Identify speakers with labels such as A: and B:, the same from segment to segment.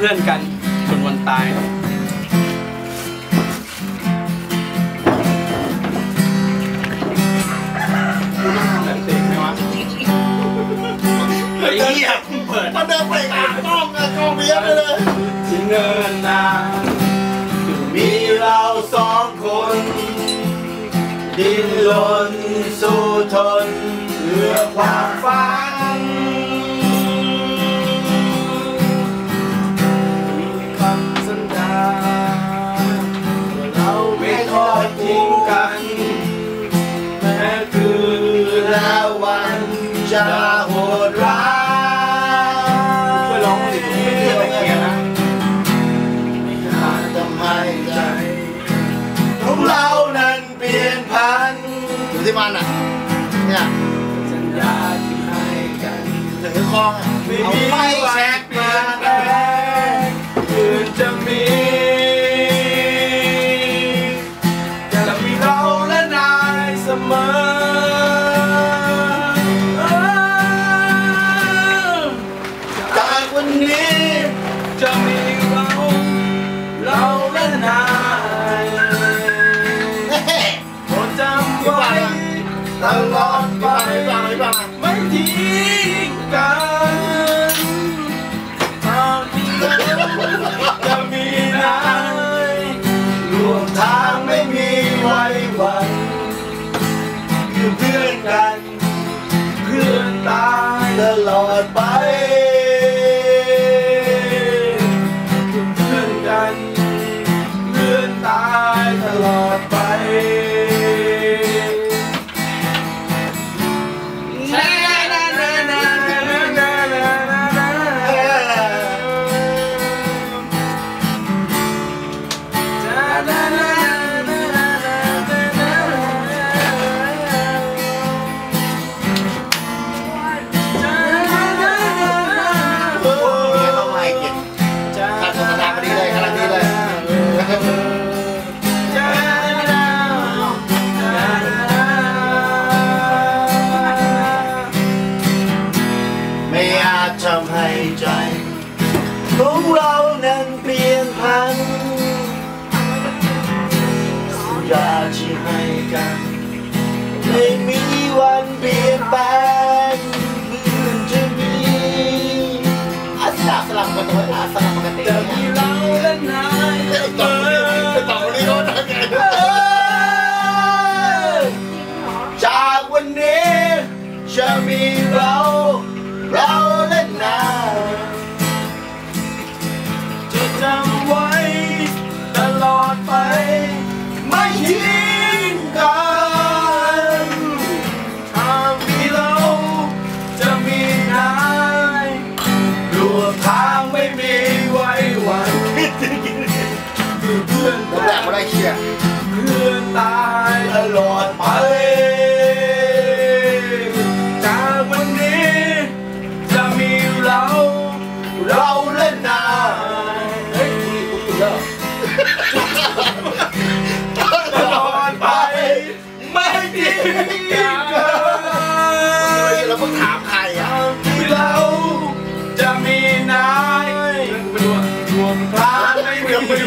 A: เพื่อนกันจนวันตายครับแบบเตะไหมวะไอ้เหี้ยมึงเปิด
B: มันเดินไปหากล้องอะกล้องเบี้ยไปเลย
A: ที่เนินนานคือมีเราสองคน ดิ้นรนสู้ทนเพื่อความฝัน จะโหดร้ายช่วยร้องดิผมไม่เที่ยวเกียร์นะ
B: อาจทำให้ใจ
A: ของเรานั้นเปลี่ยนพัน
B: อยู่ที่มันอะเนี่ย
A: สัญญาที่ให้กัน
B: ถือคลองอะ
A: ไม่
B: เอา
A: มี
B: ไฟ
A: วัน นนี้จะมีเรา เราและนาย
B: เฮ้ย
A: โปรดจำไว้ตลอดไป
B: พี่ฟังพี่ฟังพี่ฟัง
A: ไม่ทิ้งกัน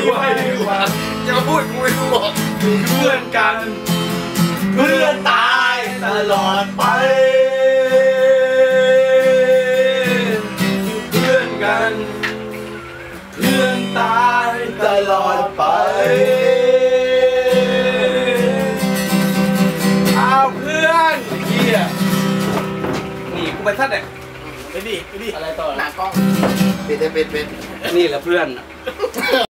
A: มีไว้วัน
B: จะมาพูดกูไม่รู้หรอก
A: เพื่อนกัน เพื่อนตายตลอดไปเพื่อนกัน เพื่อนตายตลอดไปเอาเพื่อนเฮียหนีกูไปท่านไหนไปดิไปดิอะไรต่อ
B: หน้ากล้องปิดเลยปิดปิด
A: นี่แหละเพื่อน